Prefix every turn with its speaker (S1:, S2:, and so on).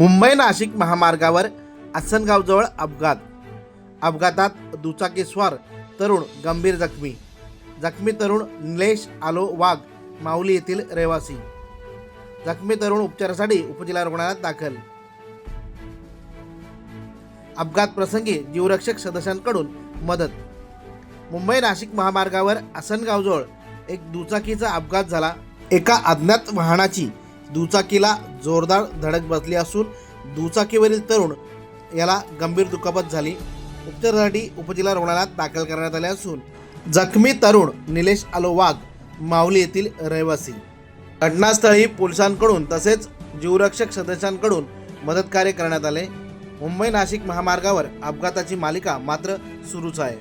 S1: मुंबई नाशिक महामार्गावर आसनगावजवळ अपघात. अपघातात दुचाकीस्वार तरुण गंभीर जखमी. जखमी तरुण निलेश आलो वाघ माऊली येथील रहिवासी. जखमी तरुण उपचारासाठी उपजिल्हा रुग्णालयात दाखल. अपघात प्रसंगी जीवरक्षक सदस्यांकडून मदत. मुंबई नाशिक महामार्गावर आसनगावजवळ एक दुचाकीचा अपघात झाला. एका अज्ञात वाहनाची दुचाकीला जोरदार धडक बसली असून दुचाकीवरील तरुण याला गंभीर दुखापत झाली. उपचारासाठी उपजिल्हा रुग्णालयात दाखल करण्यात आले असून जखमी तरुण निलेश आलो वाघ माऊली येथील रहिवासी. घटनास्थळी पोलिसांकडून तसेच जीवरक्षक सदस्यांकडून मदतकार्य करण्यात आले. मुंबई नाशिक महामार्गावर अपघाताची मालिका मात्र सुरूच आहे.